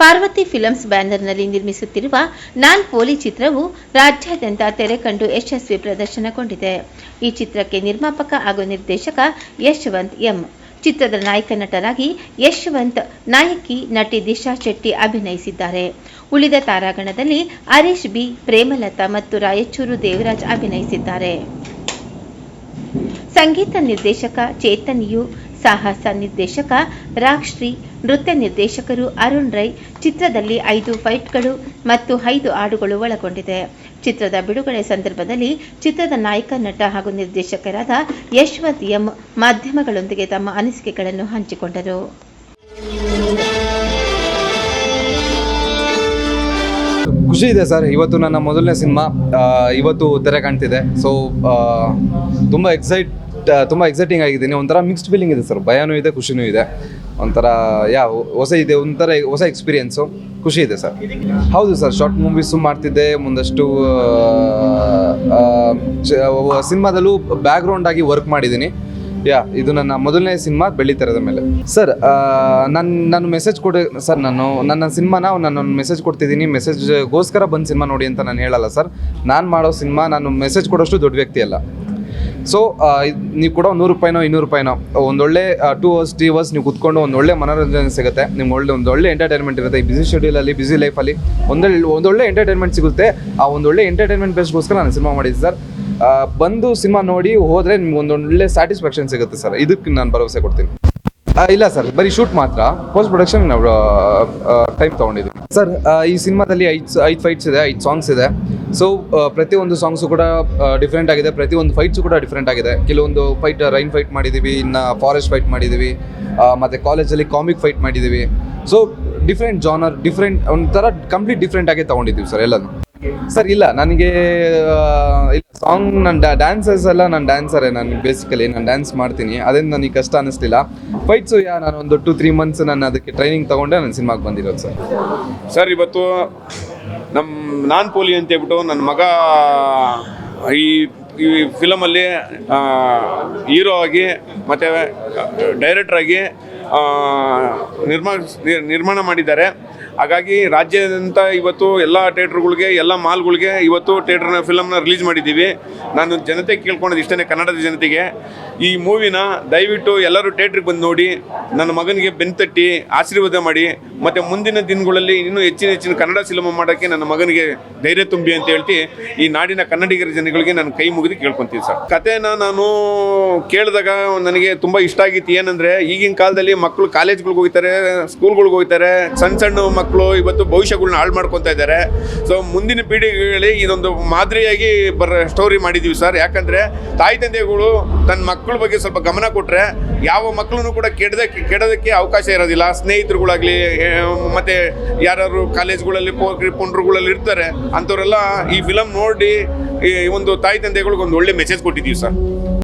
Parvati films ಬ್ಯಾನರ್ನಲ್ಲಿ ನಿರ್ಮಿಸುತ್ತಿರುವ ನಾನ್ ಪೋಲಿ ಚಿತ್ರವು ರಾಜ್ಯಾದ್ಯಂತ ತೆರೆ ಕಂಡು ಯಶಸ್ವಿ ಪ್ರದರ್ಶನಗೊಂಡಿದೆ. ಈ ಚಿತ್ರಕ್ಕೆ ನಿರ್ಮಾಪಕ ಹಾಗೂ ನಿರ್ದೇಶಕ ಯಶವಂತ್ ಎಂ. ಚಿತ್ರದ ನಾಯಕ ನಟರಾಗಿ ಯಶವಂತ್ ನಾಯಕಿ ನಟಿ ದಿಶಾ ಶೆಟ್ಟಿ ಅಭಿನಯಿಸಿದ್ದಾರೆ. ಉಳಿದ ತಾರಾಗಣದಲ್ಲಿ ಹರೀಶ್ ಬಿ, ಪ್ರೇಮಲತಾ ಮತ್ತು ರಾಯಚೂರು ದೇವರಾಜ್ ಅಭಿನಯಿಸಿದ್ದಾರೆ. ಸಂಗೀತ ನಿರ್ದೇಶಕ ಚೇತನ್ ಯು ಸಾಹಸ ನಿರ್ದೇಶಕ ರಾಕ್ಶ್ರೀ, ನೃತ್ಯ ನಿರ್ದೇಶಕರು ಅರುಣ್ ರೈ ಚಿತ್ರದಲ್ಲಿ ಐದು ಫೈಟ್ಗಳು ಮತ್ತು ಐದು ಹಾಡುಗಳು ಒಳಗೊಂಡಿದೆ. ಚಿತ್ರದ ಬಿಡುಗಡೆ ಸಂದರ್ಭದಲ್ಲಿ ಚಿತ್ರದ ನಾಯಕ, ನಟ ಹಾಗೂ ನಿರ್ದೇಶಕರಾದ ಯಶ್ವಂತ್ ಎಂ ಮಾಧ್ಯಮಗಳೊಂದಿಗೆ ತಮ್ಮ ಅನಿಸಿಕೆಗಳನ್ನು ಹಂಚಿಕೊಂಡರು. ಖುಷಿ ಇದೆ ಸರ್. ಇವತ್ತು ನನ್ನ ಮೊದಲನೇ ಸಿನಿಮಾ ಇವತ್ತು ತೆರೆ ಕಾಣ್ತಿದೆ. ಸೊ ತುಂಬ ಎಕ್ಸೈಟ್ ತುಂಬ ಎಕ್ಸೈಟಿಂಗ್ ಆಗಿದ್ದೀನಿ ಒಂಥರ ಮಿಕ್ಸ್ಡ್ ಫೀಲಿಂಗ್ ಇದೆ ಸರ್ ಭಯನೂ ಇದೆ, ಖುಷಿನೂ ಇದೆ. ಒಂಥರ, ಯಾ, ಹೊಸ ಇದೆ, ಒಂಥರ ಹೊಸ ಎಕ್ಸ್ಪೀರಿಯೆನ್ಸು ಖುಷಿ ಇದೆ ಸರ್ ಹೌದು ಸರ್ ಶಾರ್ಟ್ ಮೂವೀಸು ಮಾಡ್ತಿದ್ದೆ. ಮುಂದಷ್ಟು ಸಿನಿಮಾದಲ್ಲೂ ಬ್ಯಾಕ್ಗ್ರೌಂಡ್ ಆಗಿ ವರ್ಕ್ ಮಾಡಿದ್ದೀನಿ. ಯಾ, ಇದು ನನ್ನ ಮೊದಲನೇ ಸಿನಿಮಾ ಬೆಳ್ಳಿತೆರದ ಮೇಲೆ. ಸರ್ ನನ್ನ ನಾನು ಮೆಸೇಜ್ ಕೊಡಿ ಸರ್ ನಾನು, ನನ್ನ ಸಿನಿಮಾನ, ನಾನು ಮೆಸೇಜ್ ಕೊಡ್ತಿದ್ದೀನಿ. ಮೆಸೇಜ್ಗೋಸ್ಕರ ಬಂದು ಸಿನಿಮಾ ನೋಡಿ ಅಂತ ನಾನು ಹೇಳಲ್ಲ ಸರ್ ನಾನು ಮಾಡೋ ಸಿನಿಮಾ, ನಾನು ಮೆಸೇಜ್ ಕೊಡೋಷ್ಟು ದೊಡ್ಡ ವ್ಯಕ್ತಿ ಅಲ್ಲ. ಸೊ ನೀವು ಕೂಡ ನೂರು ರೂಪಾಯಿನೋ, ಇನ್ನೂರು ರೂಪಾಯಿನೋ ಒಂದೊಳ್ಳೆ ಟೂ ಅವರ್ಸ್ ತ್ರೀ ಅವರ್ಸ್ ನೀವು ಕುತ್ಕೊಂಡು ಒಂದು ಒಳ್ಳೆ ಮನೋರಂಜನೆ ಸಿಗುತ್ತೆ. ನಿಮ್ಮ ಒಳ್ಳೆ, ಒಂದು ಒಳ್ಳೆ ಎಂಟರ್ಟೈನ್ಮೆಂಟ್ ಇರುತ್ತೆ. ಈ ಬಿಸಿ ಶೆಡ್ಯೂಲಲ್ಲಿ ಬಿಸಿ ಲೈಫಲ್ಲಿ ಒಂದೊಳ್ಳೆ ಒಂದೊಳ್ಳೆ ಎಂಟರ್ಟೈನ್ಮೆಂಟ್ ಸಿಗುತ್ತೆ. ಆ ಒಂದೊಳ್ಳೆ ಎಂಟರ್ಟೈನ್ಮೆಂಟ್ ಬೇಸ್ಗೋಸ್ಕರ ನಾನು ಸಿನಿಮಾ ಮಾಡಿದ್ದೆ ಸರ್. ಬಂದು ಸಿನಿಮಾ ನೋಡಿ ಹೋದರೆ ನಿಮ್ಗೆ ಒಂದೊಳ್ಳೆ ಸ್ಯಾಟಿಸ್ಫ್ಯಾಕ್ಷನ್ ಸಿಗುತ್ತೆ ಸರ್. ಇದಕ್ಕೆ ನಾನು ಭರವಸೆ ಕೊಡ್ತೀನಿ. ಇಲ್ಲ ಸರ್, ಬರೀ ಶೂಟ್ ಮಾತ್ರ. ಪೋಸ್ಟ್ ಪ್ರೊಡಕ್ಷನ್ ನಾವು ಟೈಮ್ ತೊಗೊಂಡಿದ್ದೀವಿ ಸರ್ ಈ ಸಿನಿಮಾದಲ್ಲಿ ಐದು ಐದು ಫೈಟ್ಸ್ ಇದೆ, ಐದು ಸಾಂಗ್ಸ್ ಇದೆ. ಸೊ ಪ್ರತಿಯೊಂದು ಸಾಂಗ್ಸು ಕೂಡ ಡಿಫ್ರೆಂಟ್ ಆಗಿದೆ. ಪ್ರತಿಯೊಂದು ಫೈಟ್ಸು ಕೂಡ ಡಿಫ್ರೆಂಟ್ ಆಗಿದೆ. ಕೆಲವೊಂದು ಫೈಟ್ ರೈನ್ ಫೈಟ್ ಮಾಡಿದ್ದೀವಿ ಇನ್ನು ಫಾರೆಸ್ಟ್ ಫೈಟ್ ಮಾಡಿದ್ದೀವಿ ಮತ್ತು ಕಾಲೇಜಲ್ಲಿ ಕಾಮಿಕ್ ಫೈಟ್ ಮಾಡಿದ್ದೀವಿ ಸೊ ಡಿಫ್ರೆಂಟ್ ಜಾನರ್ ಡಿಫ್ರೆಂಟ್ ಒಂಥರ ಕಂಪ್ಲೀಟ್ ಡಿಫ್ರೆಂಟ್ ಆಗಿ ತೊಗೊಂಡಿದ್ದೀವಿ ಸರ್ ಎಲ್ಲನೂ. ಸರ್ ಇಲ್ಲ, ನನಗೆ ಇಲ್ಲ ಸಾಂಗ್ ನನ್ನ ಡ್ಯಾನ್ಸರ್ಸ್ ಎಲ್ಲ ನಾನು ಡ್ಯಾನ್ಸರೇ ನಾನು ಬೇಸಿಕಲಿ ನಾನು ಡ್ಯಾನ್ಸ್ ಮಾಡ್ತೀನಿ. ಅದೇನು ನನಗೆ ಕಷ್ಟ ಅನ್ನಿಸ್ತಿಲ್ಲ ಫೈಟ್ಸು ಯಾ, ನಾನು ಒಂದು ಟು ತ್ರೀ ಮಂತ್ಸ್ ನಾನು ಅದಕ್ಕೆ ಟ್ರೈನಿಂಗ್ ತೊಗೊಂಡೆ, ನಾನು ಸಿನಿಮಾಗೆ ಬಂದಿರೋದು ಸರ್ ಸರ್ ಇವತ್ತು ನಮ್ಮ ನಾನ್ ಪೋಲಿ ಅಂತ ಹೇಳ್ಬಿಟ್ಟು ನನ್ನ ಮಗ ಈ ಈ ಫಿಲಮಲ್ಲಿ ಹೀರೋ ಆಗಿ, ಮತ್ತು ಡೈರೆಕ್ಟ್ರಾಗಿ ನಿರ್ಮಾ ನಿರ್- ನಿರ್ಮಾಣ ಮಾಡಿದ್ದಾರೆ. ಹಾಗಾಗಿ ರಾಜ್ಯದಂತ ಇವತ್ತು ಎಲ್ಲ ಥಿಯೇಟ್ರ್ಗಳಿಗೆ, ಎಲ್ಲ ಮಾಲ್ಗಳಿಗೆ ಇವತ್ತು ಥಿಯೇಟ್ರ್ನ ಫಿಲಮ್ನ ರಿಲೀಸ್ ಮಾಡಿದ್ದೀವಿ. ನಾನು ಜನತೆ ಕೇಳ್ಕೊಳೋದು ಇಷ್ಟನೇ ಕನ್ನಡದ ಜನತೆಗೆ. ಈ ಮೂವಿನ ದಯವಿಟ್ಟು ಎಲ್ಲರೂ ಥಿಯೇಟ್ರಿಗೆ ಬಂದು ನೋಡಿ, ನನ್ನ ಮಗನಿಗೆ ಬೆನ್ತಟ್ಟಿ ಆಶೀರ್ವಾದ ಮಾಡಿ, ಮತ್ತು ಮುಂದಿನ ದಿನಗಳಲ್ಲಿ ಇನ್ನೂ ಹೆಚ್ಚಿನ ಹೆಚ್ಚಿನ ಕನ್ನಡ ಸಿನಿಮಾ ಮಾಡೋಕ್ಕೆ ನನ್ನ ಮಗನಿಗೆ ಧೈರ್ಯ ತುಂಬಿ ಅಂತ ಹೇಳ್ತಿ, ಈ ನಾಡಿನ ಕನ್ನಡಿಗರ ಜನಗಳಿಗೆ ನಾನು ಕೈ ಮುಗಿದು ಕೇಳ್ಕೊತೀನಿ ಸರ್. ಕತೆನ ನಾನು ಕೇಳಿದಾಗ ನನಗೆ ತುಂಬ ಇಷ್ಟ ಆಗಿತ್ತು. ಏನಂದರೆ ಈಗಿನ ಕಾಲದಲ್ಲಿ ಮಕ್ಕಳು ಕಾಲೇಜ್ಗಳಿಗೆ ಹೋಗ್ತಾರೆ ಸ್ಕೂಲ್ಗಳಿಗೆ ಹೋಗ್ತಾರೆ, ಸಣ್ಣ ಸಣ್ಣ ಮಕ್ಕಳು ಇವತ್ತು ಭವಿಷ್ಯಗಳನ್ನ ಹಾಳು ಮಾಡ್ಕೊತಾ ಇದ್ದಾರೆ. ಸೊ ಮುಂದಿನ ಪೀಳಿಗೆಗಳಿಗೆ ಇದೊಂದು ಮಾದರಿಯಾಗಿ ಬರ ಸ್ಟೋರಿ ಮಾಡಿದ್ದೀವಿ ಸರ್ ಯಾಕಂದರೆ ತಾಯಿ ತಂದೆಗಳು ತನ್ನ ಮಕ್ಕಳ ಬಗ್ಗೆ ಸ್ವಲ್ಪ ಗಮನ ಕೊಟ್ಟರೆ ಯಾವ ಮಕ್ಕಳನ್ನು ಕೂಡ ಕೆಡದಕ್ಕೆ ಕೆಡೋದಕ್ಕೆ ಅವಕಾಶ ಇರೋದಿಲ್ಲ. ಸ್ನೇಹಿತರುಗಳಾಗಲಿ ಮತ್ತು ಯಾರು ಕಾಲೇಜ್ಗಳಲ್ಲಿ ಪುಂಡ್ರುಗಳಲ್ಲಿ ಇರ್ತಾರೆ. ಅಂಥವರೆಲ್ಲ ಈ ಫಿಲಮ್ ನೋಡಿ ಈ ಒಂದು ತಾಯಿ ತಂದೆಗಳಿಗೆ ಒಂದು ಒಳ್ಳೆ ಮೆಸೇಜ್ ಕೊಟ್ಟಿದ್ದೀವಿ ಸರ್